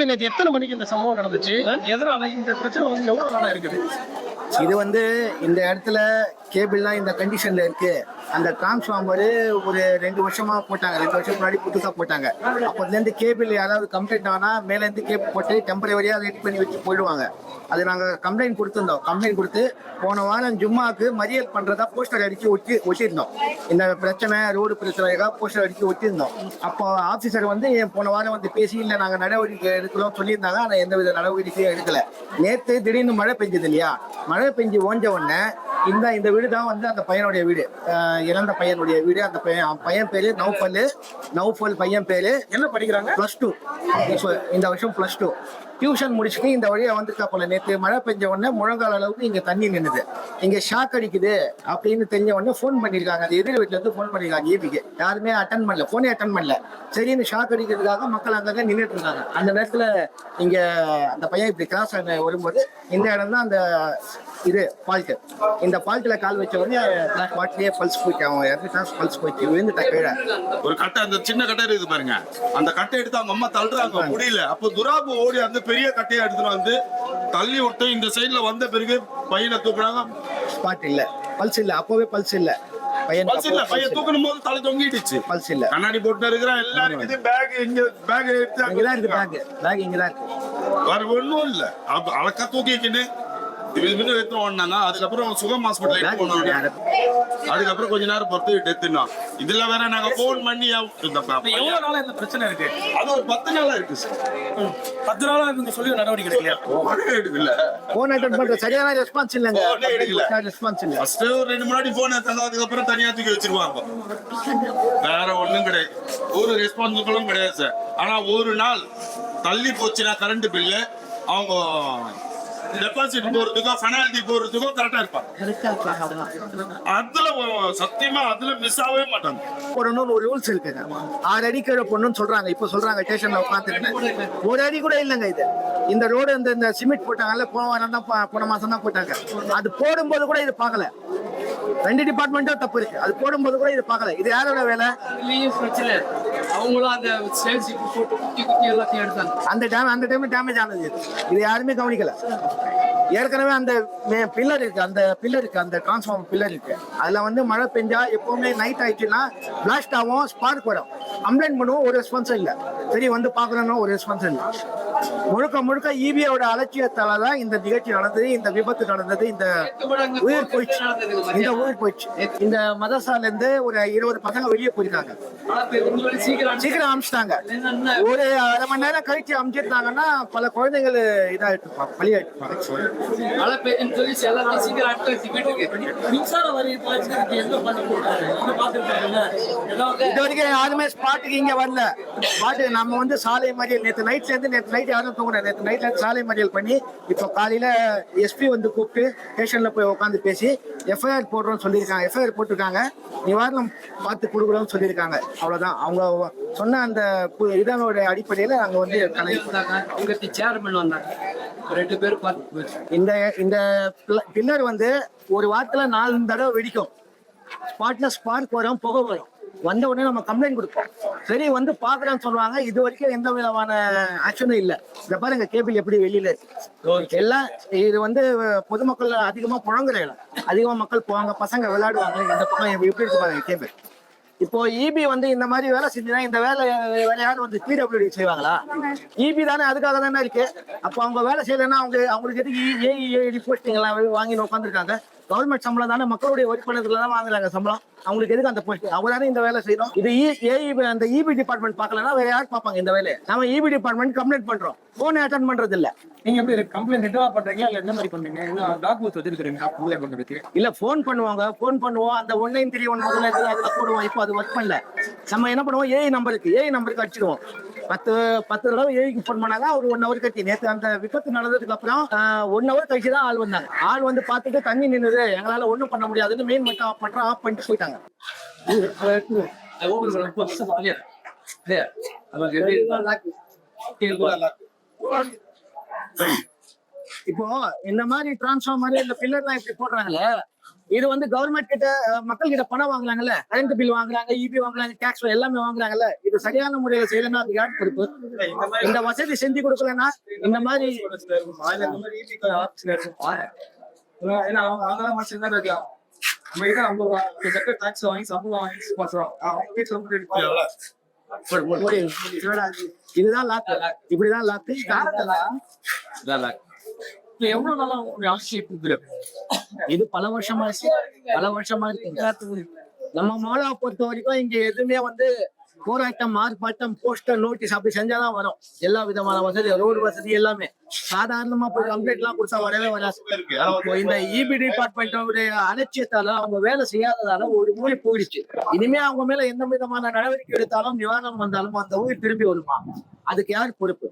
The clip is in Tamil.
ஆக்சுவலி நேற்று எத்தனை மணிக்கு இந்த சம்பவம் நடந்துச்சு? எதனால இந்த பிரச்சனை வந்து எவ்வளவு நாளா இருக்குது? இது வந்து இந்த இடத்துல கேபிள்லாம் இந்த கண்டிஷன்ல இருக்கு. அந்த டிரான்ஸ்ஃபார்மரு ஒரு ரெண்டு வருஷமா போட்டாங்க. ரெண்டு வருஷம் முன்னாடி புதுசாக போட்டாங்க. அப்போதுலேருந்து கேபிள் யாராவது கம்ப்ளைண்ட் ஆனா மேலேருந்து கேபிள் போட்டு டெம்பரவரியாக ரெடி பண்ணி வச்சு போயிடுவாங்க. அது நாங்கள் கம்ப்ளைண்ட் கொடுத்துருந்தோம். கம்ப்ளைண்ட் கொடுத்து போன வாரம் ஜும்மாக்கு மறியல் பண்ணுறதா போஸ்டர் அடித்து ஒட்டி ஒட்டியிருந்தோம். இந்த பிரச்சனை ரோடு பிரச்சனைக்காக போஸ்டர் அடித்து ஒட்டியிருந்தோம். அப்போ ஆஃபீஸர் வந்து என் போன வாரம் வந்து பேசி இல்லை நாங்கள் நடவடிக்கை எடுக்கிறோம் சொல்லியிருந்தாங்க. ஆனால் எந்த வித நடவடிக்கையும் எடுக்கலை. நேற்று திடீர்னு மழை பெஞ்சது இல்லையா? மழை பெஞ்சு ஓஞ்ச உடனே இந்த இந்த வீடு தான் வந்து அந்த பையனுடைய வீடு. இறந்த பையனுடைய வீடு. அந்த பையன் பையன் பேரு நௌஃபல். நௌஃபல் பையன் பேரு என்ன படிக்கிறாங்க? பிளஸ் டூ இந்த வருஷம் பிளஸ் டூ டியூஷன் முடிச்சுட்டு இந்த வழியா வந்துருக்கா போல நேற்று மழை பெஞ்ச உடனே முழங்கால அளவுக்கு இங்க தண்ணி நின்னுது. இங்க ஷாக் அடிக்குது அப்படின்னு தெரிஞ்ச உடனே ஃபோன் பண்ணிருக்காங்க. அந்த எதிர் வீட்டுல இருந்து ஃபோன் பண்ணிருக்காங்க ஏபிக்கு யாருமே அட்டன் பண்ணல. போனே அட்டன் பண்ணல. சரின்னு ஷாக் அடிக்கிறதுக்காக மக்கள் அங்கங்க நின்றுட்டு இருக்காங்க. அந்த நேரத்துல இங்க அந்த பையன் இப்படி கிராஸ் வரும்போது இந்த இடம் தான் அந்த இது ஃபால்ட் இந்த ஃபால்ட்ல கால் வச்ச உடனே ஸ்பாட்லயே பல்ஸ் போயிட்டு அவன் இறந்துட்டான் பல்ஸ் போயிட்டு விழுந்துட்டா கீழே. ஒரு கட்டை அந்த சின்ன கட்டை இருக்குது பாருங்க. அந்த கட்டை எடுத்து அவங்க அம்மா தள்ளுறாங்க முடியல. அப்போ துராபு ஓடி அந்த பெரிய கட்டையை எடுத்துட்டு வந்து தள்ளி விட்டு இந்த சைடுல வந்த பிறகு பையனை தூக்குறாங்க ஸ்பாட் இல்ல. பல்ஸ் இல்ல. அப்பவே பல்ஸ் இல்ல. பையன் பல்ஸ் இல்ல. பையன் தூக்கணும் போது தலை தொங்கிடுச்சு. பல்ஸ் இல்ல. கண்ணாடி போட்டு இருக்கிறான். எல்லாம் இருக்குது. பேக் இங்க பேக் எடுத்து அங்க இங்கதான் இருக்கு பேக் பேக் இங்கதான் இருக்கு. வேற ஒண்ணும் இல்ல. அப்ப அழகா தூக்கிக்கின்னு எடுத்து ஓடினாங்க அதுக்கப்புறம் சுகம் ஹாஸ்பிட்டல் போனாங்க அதுக்கப்புறம் கொஞ்ச நேரம் பொறுத்து டெத்துனா இதுல வேற நாங்க போன் பண்ணி எவ்வளவு நாளா இந்த பிரச்சனை இருக்கு? அது ஒரு பத்து நாளா இருக்கு சார் பத்து நாளா இவங்க சொல்லி நடவடிக்கை எடுக்கலையா? உடனே எடுக்கல. போன் அட்டன் பண்ற சரியான ரெஸ்பான்ஸ் இல்லங்க. எடுக்கல. ரெஸ்பான்ஸ் இல்ல. ஃபர்ஸ்ட் ஒரு ரெண்டு முன்னாடி போன் எடுத்தாங்க அதுக்கப்புறம் தனியா தூக்கி வச்சிருவாங்க. வேற ஒண்ணும் கிடையாது. ஒரு ரெஸ்பான்சிபிளும் கிடையாது சார் ஆனா ஒரு நாள் தள்ளி போச்சுன்னா கரண்ட் பில்லு அவங்க டெபாசிட் போறதுக்கோ பெனால்டி போறதுக்கோ கரெக்டா இருப்பாங்க அதுல சத்தியமா அதுல மிஸ் ஆகவே மாட்டாங்க. போடணும்னு ஒரு ரூல்ஸ் இருக்குங்க. ஆறு அடி கீழே போடணும்னு சொல்றாங்க. இப்போ சொல்றாங்க ஸ்டேஷன்ல உட்காந்துருக்கேன் ஒரு அடி கூட இல்லைங்க இது. இந்த ரோடு இந்த இந்த சிமெண்ட் போட்டாங்கல்ல போன வாரம் தான் போன மாசம் தான் போட்டாங்க. அது போடும்போது கூட இது பார்க்கல. ரெண்டு டிபார்ட்மெண்ட்டும் தப்பு இருக்கு. அது போடும்போது கூட இது பார்க்கல. இது யாரோட வேலை? பிரச்சனை அவங்களும் அந்த சேல்ஸ் போட்டு குட்டி குட்டி எல்லாத்தையும் எடுத்தாங்க. அந்த டேம் அந்த டைம்ல டேமேஜ் ஆனது. இது. யாருமே கவனிக்கல. ஏற்கனவே அந்த பில்லர் இருக்கு. அந்த பில்லர் இருக்கு. அந்த டிரான்ஸ்ஃபார்மர் பில்லர் இருக்கு. அதுல வந்து மழை பெஞ்சா எப்பவுமே நைட் ஆயிடுச்சுன்னா பிளாஸ்ட் ஆகும் ஸ்பார்க் வரும். கம்ப்ளைண்ட் பண்ணுவோம் ஒரு ரெஸ்பான்ஸும் இல்லை. சரி வந்து பாக்குறோம்னா ஒரு ரெஸ்பான்ஸ் இல்லை. முழுக்க முழுக்க E இபியோட அலட்சியத்தால தான் இந்த நிகழ்ச்சி நடந்தது இந்த விபத்து நடந்தது இந்த உயிர் போயிடுச்சு. இந்த உயிர் போயிடுச்சு. இந்த மதசால இருந்து ஒரு இருபது பசங்க வெளியே போயிருக்காங்க. சீக்கிரம் அமிச்சிட்டாங்க. ஒரு அரை மணி நேரம் கழிச்சு அமிச்சிருந்தாங்கன்னா பல குழந்தைகள் இதாயிட்டு இருப்பாங்க பலியாயிட்டு இது வரைக்கும் யாருமே ஸ்பாட்டுக்கு இங்க வரல. ஸ்பாட்டுக்கு நம்ம வந்து சாலை மறியல் நேற்று நைட்ல இருந்து நேற்று நைட் யாரும் தூங்குறேன் நேற்று நைட்ல சாலை மறியல் பண்ணி இப்போ காலையில எஸ்பி வந்து கூப்பிட்டு ஸ்டேஷன்ல போய் உட்காந்து பேசி எஃப்ஐஆர் போடுறோம்னு சொல்லியிருக்காங்க. எஃப்ஐஆர் போட்டிருக்காங்க. நிவாரணம் பார்த்து கொடுக்குறோம்னு சொல்லியிருக்காங்க. அவ்வளவுதான். அவங்க சொன்ன அந்த இதனோட அடிப்படையில அங்க வந்து கலை வந்தாங்க அவங்க சேர்மன் வந்தாங்க ரெண்டு போச்சு. இந்த இந்த பில்லர் வந்து ஒரு வாரத்துல நாலு தடவை வெடிக்கும். ஸ்பாட்ல ஸ்பார்க் வரும் புகை வரும். வந்த உடனே நம்ம கம்ப்ளைண்ட் கொடுப்போம். சரி வந்து பாக்குறேன்னு சொல்லுவாங்க. இது வரைக்கும் எந்த விதமான ஆக்ஷனும் இல்லை. இந்த பாருங்க கேபிள் எப்படி வெளியில இருக்கு. எல்லாம் இது வந்து பொதுமக்கள் அதிகமா புழங்குற இடம். அதிகமா மக்கள் போவாங்க பசங்க விளையாடுவாங்க. இந்த பக்கம் எப்படி இருக்கு பாருங்க கேபிள் இப்போ இபி வந்து இந்த மாதிரி வேலை செஞ்சுனா இந்த வேலை வேற யாரும் வந்து பிடபிள்யூடி செய்வாங்களா? இபி தானே அதுக்காக தானே இருக்கு. அப்போ அவங்க வேலை செய்யலைன்னா அவங்க அவங்களுக்கு எதுக்கு ஏஇஏடி போஸ்டிங் வாங்கி உட்காந்துருக்காங்க கவர்மெண்ட் சம்பளம் தானே மக்களுடைய வரி பணத்துல தான் வாங்குறாங்க சம்பளம். அவங்களுக்கு எதுக்கு அந்த போஸ்ட் அவங்க தானே இந்த வேலை செய்யணும். இது ஏஇபி அந்த இபி டிபார்ட்மெண்ட் பார்க்கலன்னா வேற யார் பார்ப்பாங்க இந்த வேலையை? நம்ம இபி டிபார்ட்மெண்ட் கம்ப்ளைண்ட் பண்றோம். போன் அட்டன் பண்றது இல்ல நீங்க எப்படி கம்ப்ளைண்ட் ரெட்டவா பண்றீங்க? இல்ல என்ன மாதிரி பண்றீங்க? டாக்குமெண்ட் வச்சிருக்கீங்க இல்ல ஃபோன் பண்ணுவாங்க. ஃபோன் பண்ணுவோம். அந்த ஒன் நைன் த்ரீ ஒன் முதல்ல அதுல போடுவோம். இப்போ அது ஒர்க் பண்ணல. நம்ம என்ன பண்ணுவோம்? ஏஐ நம்பருக்கு ஏஐ நம்பருக்கு அடிச்சிடுவோம். பத்து பத்து தடவை ஏஐக்கு ஃபோன் பண்ணாங்க. ஒரு ஒன் ஹவர் கட்டி நேற்று அந்த விபத்து நடந்ததுக்கு அப்புறம் ஒன் ஹவர் கழிச்சு தான் ஆள் வந்தாங்க. ஆள் வந்து பார்த்துட்டு தண்ணி நின்னுது. எங்களால ஒண்ணும் பண்ண முடியாதுன்னு மெயின் மட்டும் ஆஃப் பண்றோம் ஆஃப் பண்ணிட்டு போயிட்டாங்க. இப்போ இந்த மாதிரி டிரான்ஸ்ஃபார்மர் இந்த பில்லர்லாம் இப்படி போடுறாங்களே இது வந்து கவர்மெண்ட் கிட்ட மக்கள் கிட்ட பணம் வாங்குறாங்கல்ல? கரண்ட் பில் வாங்குறாங்க இபி வாங்குறாங்க டேக்ஸ் எல்லாமே வாங்குறாங்கல்ல? இது சரியான முறையில செய்யலன்னா அது யார் பொறுப்பு? இந்த வசதி செஞ்சு கொடுக்கலன்னா இந்த மாதிரி இதுதான் லாக்கு இப்படிதான் லாக்கு எவ்வளவு நாளா உங்க ஆட்சியப் இருக்குது இது பல வருஷமா பல வருஷமா இருக்கு. நம்ம மாலா பொறுத்த வரைக்கும் இங்க எதுவுமே வந்து போராட்டம் ஆர்ப்பாட்டம் போஸ்டர் நோட்டீஸ் அப்படி செஞ்சாதான் வரும். எல்லா விதமான வசதி ரோடு வசதி எல்லாமே. சாதாரணமா போய் கம்ப்ளைண்ட் எல்லாம் கொடுத்தா வரவே வராது. இந்த இபி டிபார்ட்மெண்டோட அலட்சியத்தால அவங்க வேலை செய்யாததால ஒரு ஊழி போயிடுச்சு. இனிமே அவங்க மேல எந்த விதமான நடவடிக்கை எடுத்தாலும் நிவாரணம் வந்தாலும் அந்த ஊர் திரும்பி வருமா? அதுக்கு யார் பொறுப்பு?